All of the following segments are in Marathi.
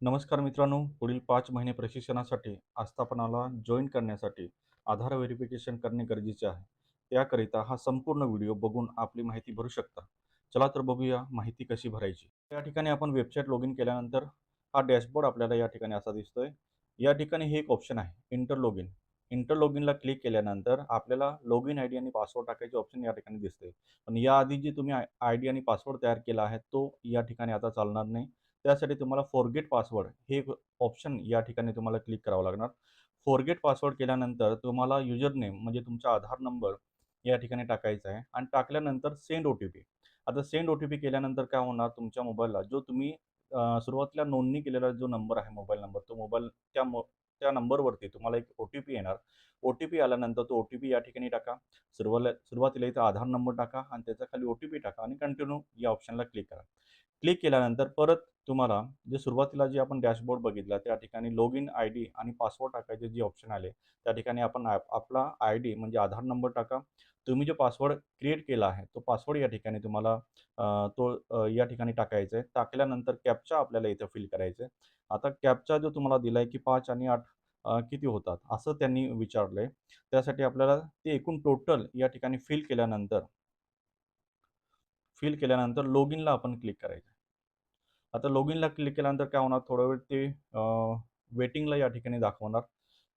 नमस्कार मित्रांनो पुढील पाच महिने प्रशिक्षणासाठी आस्थापनाला जॉईन करण्यासाठी आधार व्हेरिफिकेशन करणे गरजेचे आहे. त्याकरिता हा संपूर्ण व्हिडिओ बघून आपली माहिती भरू शकता. चला तर बघूया माहिती कशी भरायची. या ठिकाणी आपण वेबसाईट लॉग इन केल्यानंतर हा डॅशबोर्ड आपल्याला या ठिकाणी असा दिसतोय. या ठिकाणी हे एक ऑप्शन आहे enter log in enter log इनला click केल्यानंतर आपल्याला लॉग इन आय डी आणि पासवर्ड टाकायचे ऑप्शन या ठिकाणी दिसते पण याआधी जे तुम्ही आय डी आणि पासवर्ड तयार केला आहे तो या ठिकाणी आता चालणार नाही. त्यासाठी तुम्हाला फोरगेट पासवर्ड हे ऑप्शन या ठिकाणी तुम्हाला क्लिक करावं लागणार. फोरगेट पासवर्ड केल्यानंतर तुम्हाला युजर नेम म्हणजे तुमचा आधार नंबर या ठिकाणी टाकायचा आहे आणि टाकल्यानंतर सेंड ओ टी पी आता सेंड ओ टी पी केल्यानंतर काय होणार? तुमच्या मोबाईलला जो तुम्ही सुरुवातीला नोंदणी केलेला जो नंबर आहे मोबाईल नंबर तो मोबाईल त्या मो त्या नंबरवरती तुम्हाला एक ओ टी पी येणार. ओ टी पी आल्यानंतर तो ओ टी पी या ठिकाणी टाका. सुरुवाला सुरुवातीला इथं आधार नंबर टाका आणि त्याच्याखाली ओ टी पी टाका आणि कंटिन्यू या ऑप्शनला क्लिक करा. क्लिक केल्यानंतर परत तुम्हाला जे सुरुवातीला जे आपण डॅशबोर्ड बघितला त्या ठिकाणी लॉग इन आय डी आणि पासवर्ड टाकायचे जे ऑप्शन आले त्या ठिकाणी आपण आपला आय डी म्हणजे आधार नंबर टाका. तुम्ही जो पासवर्ड क्रिएट केला आहे तो पासवर्ड या ठिकाणी तुम्हाला तो या ठिकाणी टाकायचा आहे. टाकल्यानंतर कॅपचा आपल्याला इथं फिल करायचं आहे. आता कॅपचा जो तुम्हाला दिला आहे की पाच आणि आठ किती होतात? असं त्यांनी विचारलं आहे त्यासाठी आपल्याला ते एकूण टोटल या ठिकाणी फिल केल्यानंतर फिल केल्यानंतर लॉग इनला आपण क्लिक करायचं. आता लॉग इनला क्लिक केल्यानंतर काय होणार? थोडा वेळ ते वेटिंगला या ठिकाणी दाखवणार.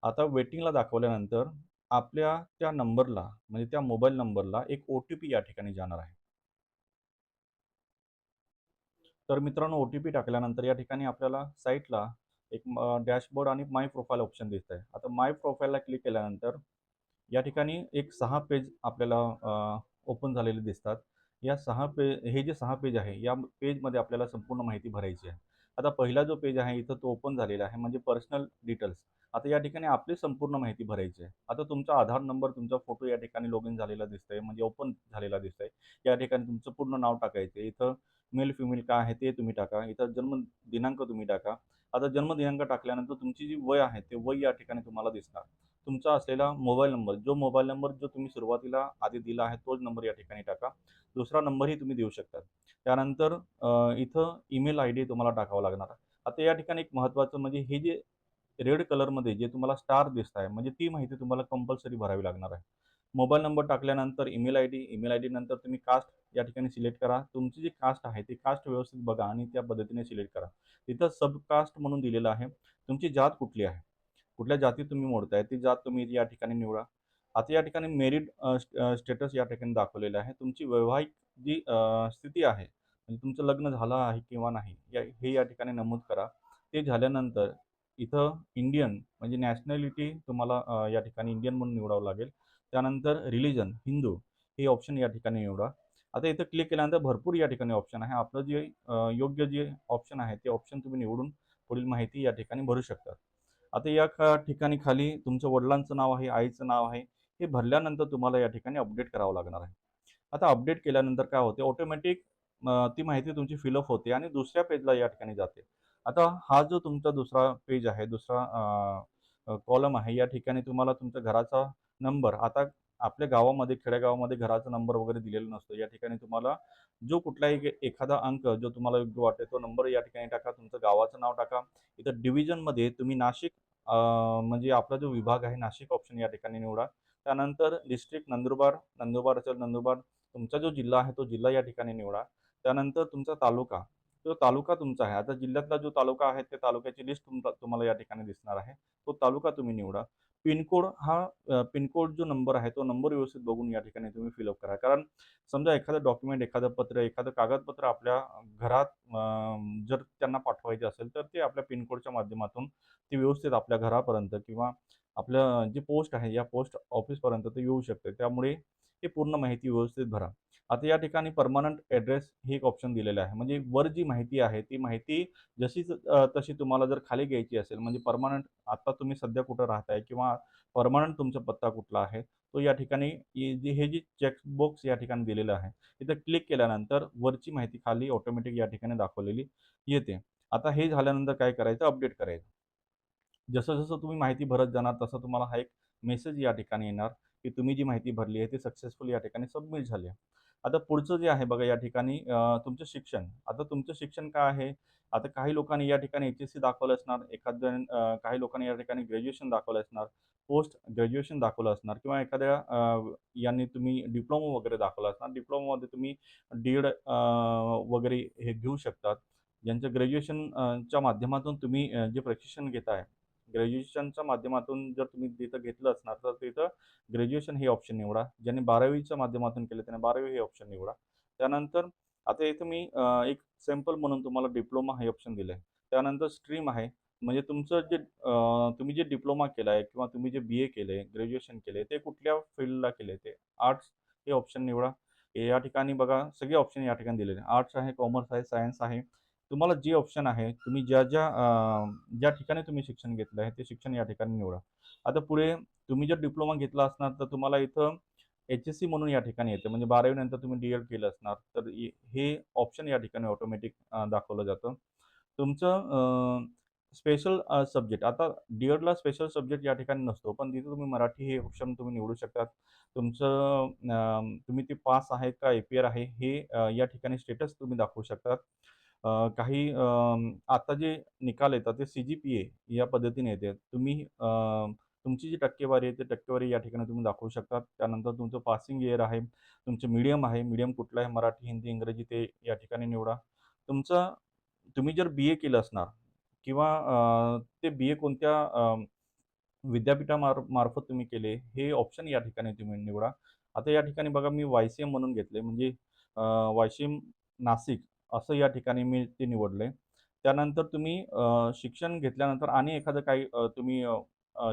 आता वेटिंगला दाखवल्यानंतर आपल्या त्या नंबरला म्हणजे त्या मोबाईल नंबरला एक ओ टी पी या ठिकाणी जाणार आहे. तर मित्रांनो ओ टी पी टाकल्यानंतर या ठिकाणी आपल्याला साईटला एक डॅशबोर्ड आणि माय प्रोफाईल ऑप्शन दिसत आहे आता माय प्रोफाईलला क्लिक केल्यानंतर या ठिकाणी एक सहा पेज आपल्याला ओपन झालेले दिसतात. या सहा पेज हे जे सहा पेज आहे या पेजमध्ये आपल्याला संपूर्ण माहिती भरायची आहे. आता पहिला जो पेज आहे इथं तो ओपन झालेला आहे म्हणजे पर्सनल डिटेल्स आता या ठिकाणी आपली संपूर्ण माहिती भरायची आहे. आता तुमचा आधार नंबर तुमचा फोटो या ठिकाणी लॉग इन झालेला दिसतंय म्हणजे ओपन झालेला दिसतंय. या ठिकाणी तुमचं पूर्ण नाव टाकायचं आहे. इथं मेल फिमेल काय आहे ते तुम्ही टाका. इथं जन्म दिनांक तुम्ही टाका. आता जन्मदिनांक टाकल्यानंतर तुमची जी वय आहे ते वय या ठिकाणी तुम्हाला दिसणार. तुमचा असलेला मोबाईल नंबर जो मोबाईल नंबर जो तुम्ही सुरुवातीला आधी दिला आहे तोच नंबर या ठिकाणी टाका. दुसरा नंबरही तुम्ही देऊ शकता त्यानंतर इथं ईमेल आय डी तुम्हाला टाकावा लागणार आता या ठिकाणी एक महत्त्वाचं म्हणजे हे जे रेड कलरमध्ये जे तुम्हाला स्टार दिसत आहे म्हणजे ती माहिती तुम्हाला कंपल्सरी भरावी लागणार आहे. मोबाईल नंबर टाकल्यानंतर email I D email I D नंतर तुम्ही कास्ट या ठिकाणी सिलेक्ट करा. तुमची जी कास्ट आहे ती कास्ट व्यवस्थित बघा आणि त्या पद्धतीने सिलेक्ट करा. तिथं सबकास्ट म्हणून दिलेलं आहे. तुमची जात कुठली आहे? कुठल्या जाती तुम्ही मोडताय ती जात तुम्ही या ठिकाणी निवडा. आता या ठिकाणी मेरिट स्टेटस या ठिकाणी दाखवलेलं आहे. तुमची वैवाहिक जी स्थिती आहे म्हणजे तुमचं लग्न झालं आहे किंवा नाही या हे या ठिकाणी नमूद करा. ते झाल्यानंतर इथं इंडियन म्हणजे नॅशनॅलिटी तुम्हाला या ठिकाणी इंडियन म्हणून निवडावं लागेल. त्यानंतर रिलिजन हिंदू हे ऑप्शन या ठिकाणी निवडा. आता इथं क्लिक केल्यानंतर भरपूर या ठिकाणी ऑप्शन आहे. आपलं जे योग्य जे ऑप्शन आहे ते ऑप्शन तुम्ही निवडून पुढील माहिती या ठिकाणी भरू शकता. आता या ठिकाणी खाली तुमचं वडिलांचं नाव आहे आईचं नाव आहे हे भरल्यानंतर तुम्हाला या ठिकाणी अपडेट करावं लागणार आहे. आता अपडेट केल्यानंतर काय होते? ऑटोमॅटिक ती माहिती तुमची फिलअप होते आणि दुसऱ्या पेजला या ठिकाणी जाते. आता हा जो तुमचा दुसरा पेज आहे दुसरा कॉलम आहे या ठिकाणी तुम्हाला तुमच्या घराचा नंबर आता आपल्या गावामध्ये खेडेगावामध्ये घराचा नंबर वगैरे दिलेला नसतो. या ठिकाणी तुम्हाला जो कुठलाही एखादा अंक जो तुम्हाला योग्य वाटेल तो नंबर या ठिकाणी टाका. तुमचं गावाचं नाव टाका. इथं डिव्हिजनमध्ये तुम्ही नाशिक म्हणजे आपला जो विभाग आहे नाशिक ऑप्शन या ठिकाणी निवडा. त्यानंतर डिस्ट्रिक्ट नंदुरबार नंदुरबार असेल नंदुरबार तुमचा जो जिल्हा आहे तो जिल्हा या ठिकाणी निवडा. त्यानंतर तुमचा तालुका. तो तालुका तुमचा आहे. आता जिल्ह्यातला जो तालुका आहे त्या तालुक्याची लिस्ट तुमचा तुम्हाला या ठिकाणी दिसणार आहे. तो तालुका तुम्ही निवडा. पिनकोड हा पिनकोड जो नंबर आहे तो नंबर व्यवस्थित बघून या ठिकाणी तुम्ही फिलअप करा. कारण समजा एखादं डॉक्युमेंट एखादं पत्र एखादं कागदपत्र आपल्या घरात जर त्यांना पाठवायचे असेल तर ते आपल्या पिनकोडच्या माध्यमातून ते व्यवस्थित आपल्या घरापर्यंत किंवा आपलं जी पोस्ट आहे या पोस्ट ऑफिसपर्यंत ते येऊ शकते. त्यामुळे हे पूर्ण माहिती व्यवस्थित भरा. आता या ठिकाणी परमनंट ॲड्रेस हे एक ऑप्शन दिलेलं आहे. म्हणजे वर जी माहिती आहे ती माहिती जशी तशी तुम्हाला जर खाली घ्यायची असेल म्हणजे परमनंट आता तुम्ही सध्या कुठं राहताय किंवा परमनंट तुमचा पत्ता कुठला आहे तो या ठिकाणी हे जी हे जी चेकबॉक्स या ठिकाणी दिलेलं आहे इथं क्लिक केल्यानंतर वरची माहिती खाली ऑटोमॅटिक या ठिकाणी दाखवलेली येते. आता हे झाल्यानंतर काय करायचं? अपडेट करायचं. जसं जसं तुम्ही माहिती भरत जाणार तसं तुम्हाला हा एक मेसेज या ठिकाणी येणार की तुम्ही जी माहिती भरली आहे ती सक्सेसफुल या ठिकाणी सबमिट झाली आहे. आता पुढचं जे आहे बघा या ठिकाणी तुमचं शिक्षण. आता तुमचं शिक्षण काय आहे? आता काही लोकांनी या ठिकाणी एच-एस-सी दाखवलं असणार, एखाद्या काही लोकांनी या ठिकाणी ग्रॅज्युएशन दाखवलं असणार, पोस्ट ग्रॅज्युएशन दाखवलं असणार किंवा एखाद्या यांनी तुम्ही डिप्लोमा वगैरे दाखवला असणार. डिप्लोमामध्ये तुम्ही डीड वगैरे हे घेऊ शकतात. ज्यांचं ग्रॅज्युएशनच्या माध्यमातून तुम्ही जे प्रशिक्षण घेताय, ग्रॅज्युएशनच्या माध्यमातून जर तुम्ही तिथं घेतलं असणार, तर तिथं ग्रॅज्युएशन हे ऑप्शन निवडा. ज्यांनी 12वीच्या माध्यमातून केलं त्यांनी 12वी हे ऑप्शन निवडा. त्यानंतर आता इथं मी एक सॅम्पल म्हणून तुम्हाला डिप्लोमा हे ऑप्शन दिलं आहे त्यानंतर स्ट्रीम आहे. म्हणजे तुमचं जे तुम्ही जे डिप्लोमा केला आहे किंवा तुम्ही जे बी-ए केलं आहे ग्रॅज्युएशन केलंय, ते कुठल्या फील्डला केलंय ते. आर्ट्स हे ऑप्शन निवडा. या ठिकाणी बघा सगळे ऑप्शन या ठिकाणी दिलेले आर्ट्स आहे, कॉमर्स आहे, सायन्स आहे. तुम्हाला जे ऑप्शन आहे, तुम्ही ज्या ज्या ज्या ठिकाणी तुम्ही शिक्षण घेतलं आहे, ते शिक्षण या ठिकाणी निवडा. आता पुढे तुम्ही जर डिप्लोमा घेतला असणार, तर तुम्हाला इथं एच-एस-सी म्हणून या ठिकाणी येतं. म्हणजे 12वी नंतर तुम्ही डी-एड केलं असणार, तर हे ऑप्शन या ठिकाणी ऑटोमॅटिक दाखवलं जातं. तुमचं स्पेशल सब्जेक्ट आता डी-एडला स्पेशल सब्जेक्ट या ठिकाणी नसतो, पण तिथे तुम्ही मराठी हे ऑप्शन तुम्ही निवडू शकता. तुमचं तुम्ही ते पास आहे का ए-पी-आर आहे, हे या ठिकाणी स्टेटस तुम्ही दाखवू शकता. काही आता जे निकाल येतात, ते सी-जी-पी-ए या पद्धतीने येते. तुम्ही तुमची जी टक्केवारी आहे, ते टक्केवारी या ठिकाणी तुम्ही दाखवू शकता. त्यानंतर तुमचं पासिंग इयर आहे, तुमचं मीडियम आहे, मीडियम कुठलं आहे, मराठी, हिंदी, इंग्रजी ते या ठिकाणी निवडा. तुमचं तुम्ही जर बी-ए केलं असणार किंवा ते बी-ए कोणत्या विद्यापीठामार मार्फत तुम्ही केले, हे ऑप्शन या ठिकाणी तुम्ही निवडा. आता या ठिकाणी बघा मी वाय-सी-एम म्हणून घेतले, म्हणजे वाय सी एम नाशिक असं या ठिकाणी मी ते निवडले त्यानंतर तुम्ही शिक्षण घेतल्यानंतर आणि एखादं काही तुम्ही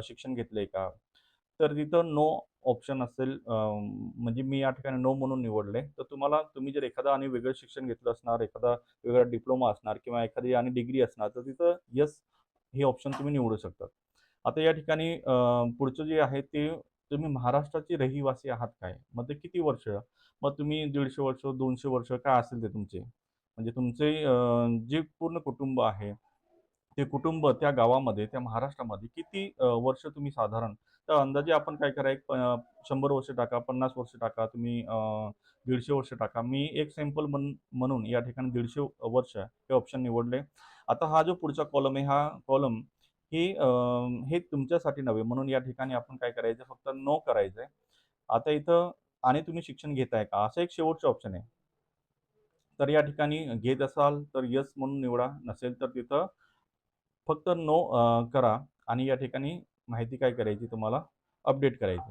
शिक्षण घेतलं शिक्षण का? तर तिथं नो ऑप्शन असेल म्हणजे मी या ठिकाणी नो म्हणून निवडले तर तुम्हाला तुम्ही जर एखादं आणि वेगळं शिक्षण घेतलं असणार, एखादा वेगळा डिप्लोमा असणार किंवा एखादी आणि डिग्री असणार, तर तिथं यस हे ऑप्शन तुम्ही निवडू शकता. आता या ठिकाणी पुढचं जे आहे ते तुम्ही महाराष्ट्राचे रहिवासी आहात काय? मग ते किती वर्ष? मग तुम्ही दीडशे वर्ष, दोनशे वर्ष काय असेल ते तुमचे. म्हणजे तुमचे जे पूर्ण कुटुंब आहे, ते कुटुंब त्या गावामध्ये, त्या महाराष्ट्रामध्ये किती वर्ष तुम्ही साधारण तर अंदाजे आपण काय करा, एक शंभर वर्ष टाका, 50 वर्ष टाका, तुम्ही दीडशे वर्ष टाका. मी एक सॅम्पल म्हण म्हणून या ठिकाणी दीडशे वर्ष हे ऑप्शन निवडले. आता हा जो पुढचा कॉलम आहे, हा कॉलम हे हे तुमच्यासाठी नव्हे, म्हणून या ठिकाणी आपण काय करायचं, फक्त नो करायचंय. आता इथं आणि तुम्ही शिक्षण घेताय का? असं एक शेवटचं ऑप्शन आहे. तर या ठिकाणी घेत असाल तर यस म्हणून निवडा, नसेल तर तिथं फक्त नो करा आणि या ठिकाणी माहिती काय करायची तुम्हाला अपडेट करायची.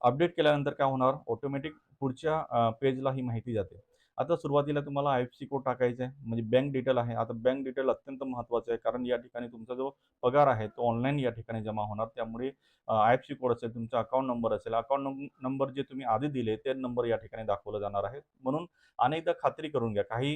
अपडेट केल्यानंतर काय होणार ऑटोमॅटिक पुढच्या पेजला ही माहिती जाते. आता सुरुवातीला तुम्हाला आय-एफ-सी कोड टाकायचा आहे, म्हणजे बँक डिटेल आहे. आता बँक डिटेल अत्यंत महत्त्वाचं आहे, कारण या ठिकाणी तुमचा जो पगार आहे, तो ऑनलाईन या ठिकाणी जमा होणार. त्यामुळे आय-एफ-सी कोड असेल, तुमचा अकाउंट नंबर असेल, अकाउंट नं नंबर जे तुम्ही आधी दिले, ते नंबर या ठिकाणी दाखवला जाणार आहे. म्हणून अनेकदा खात्री करून घ्या. काही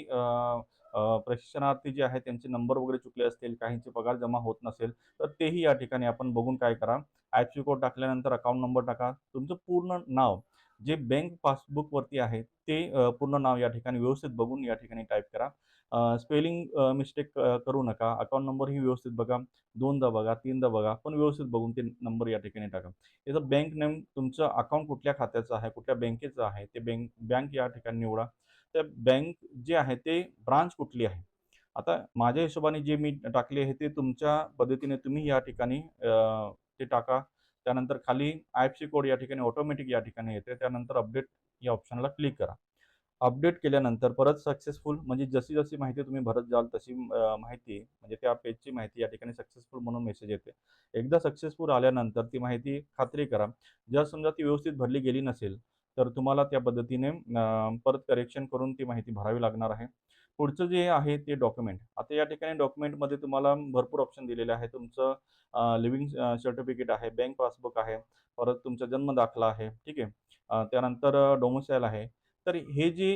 प्रशिक्षणार्थी जे आहेत, त्यांचे नंबर वगैरे चुकले असतील, काहींचे पगार जमा होत नसेल, तर तेही या ठिकाणी आपण बघून काय करा, आय-एफ-सी कोड टाकल्यानंतर अकाउंट नंबर टाका. तुमचं पूर्ण नाव जे बँक पासबुकवरती आहे, ते पूर्ण नाव या ठिकाणी व्यवस्थित बघून या ठिकाणी टाईप करा. स्पेलिंग मिस्टेक करू नका. अकाउंट नंबरही व्यवस्थित बघा. दोनदा बघा, तीनदा बघा, पण व्यवस्थित बघून ते नंबर या ठिकाणी टाका. याचं बँक नेम तुमचं अकाउंट कुठल्या खात्याचं आहे, कुठल्या बँकेचं आहे, ते बँक बँक या ठिकाणी निवडा. त्या बँक जे आहे, ते ब्रांच कुठली आहे. आता माझ्या हिशोबाने जे मी टाकले आहे, ते तुमच्या पद्धतीने तुम्ही या ठिकाणी ते टाका. त्यानंतर खाली आय-एफ-सी कोड या ठिकाणी ऑटोमॅटिक या ठिकाणी येते. त्यानंतर अपडेट या ऑप्शनला क्लिक करा. अपडेट केल्यानंतर परत सक्सेसफुल म्हणजे जशी-जशी माहिती तुम्ही भरत जाल, तशी माहिती म्हणजे त्या पेजची माहिती या ठिकाणी सक्सेसफुल म्हणून मेसेज येते. एकदा सक्सेसफुल आल्यानंतर ती माहिती खात्री करा. जर समजा ती व्यवस्थित भरली गेली नसेल, तर तुम्हाला त्या पद्धतीने परत करेक्शन करून ती माहिती भरावी लागणार आहे. पुढचं जे आहे ते डॉक्युमेंट. आता या ठिकाणी डॉक्युमेंटमध्ये तुम्हाला भरपूर ऑप्शन दिलेले आहे. तुमचं लिव्हिंग सर्टिफिकेट आहे, बँक पासबुक आहे, परत तुमचा जन्म दाखला आहे, ठीक आहे. त्यानंतर डोमोसाईल आहे. तर हे जे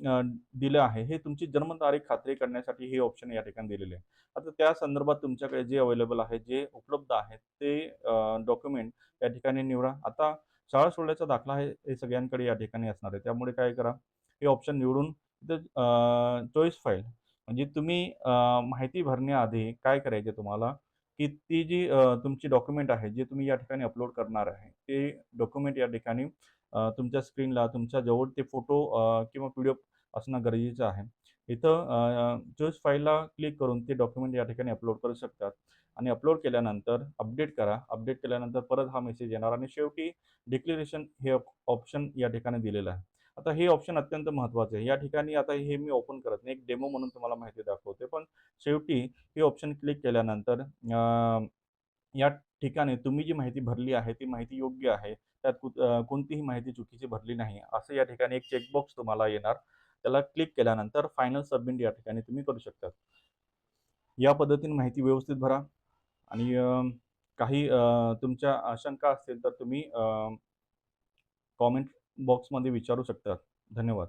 दिलं आहे, हे तुमची जन्मतारीख खात्री करण्यासाठी हे ऑप्शन या ठिकाणी दिलेले आहे. आता त्या संदर्भात तुमच्याकडे जे अवेलेबल आहे, जे उपलब्ध आहेत, ते डॉक्युमेंट या ठिकाणी निवडा. आता शाळा सोडल्याचा दाखला आहे, हे सगळ्यांकडे या ठिकाणी असणार आहे. त्यामुळे काय करा, हे ऑप्शन निवडून तिथं चॉईस फाईल म्हणजे तुम्ही माहिती भरण्याआधी काय करायचे तुम्हाला, की ती जी तुमची डॉक्युमेंट आहे, जे तुम्ही या ठिकाणी अपलोड करणार आहे, ते डॉक्युमेंट या ठिकाणी तुमच्या स्क्रीनला तुमच्या जवळ ते फोटो किंवा पी-डी-एफ असणं गरजेचं आहे. इथं चॉईस फाईलला क्लिक करून ते डॉक्युमेंट या ठिकाणी अपलोड करू शकतात आणि अपलोड केल्यानंतर अपडेट करा. अपडेट केल्यानंतर परत हा मेसेज येणार आणि शेवटी डिक्लेरेशन हे ऑप्शन या ठिकाणी दिलेलं आहे. आता हे ऑप्शन अत्यंत महत्त्वाचं आहे. या ठिकाणी आता हे मी ओपन करत नाही. एक डेमो म्हणून तुम्हाला माहिती दाखवते पण शेवटी हे ऑप्शन क्लिक केल्यानंतर या ठिकाणी तुम्ही जी माहिती भरली आहे, ती माहिती योग्य आहे. त्यात कोणतीही माहिती चुकीची भरली नाही. असं या ठिकाणी एक चेकबॉक्स तुम्हाला येणार. त्याला क्लिक केल्यानंतर फायनल सबमिट या ठिकाणी तुम्ही करू शकता. या पद्धतीने माहिती व्यवस्थित भरा आणि काही तुमच्या आशंका शंका असतील तर तुम्ही कॉमेंट बॉक्समध्ये विचारू शकतात धन्यवाद.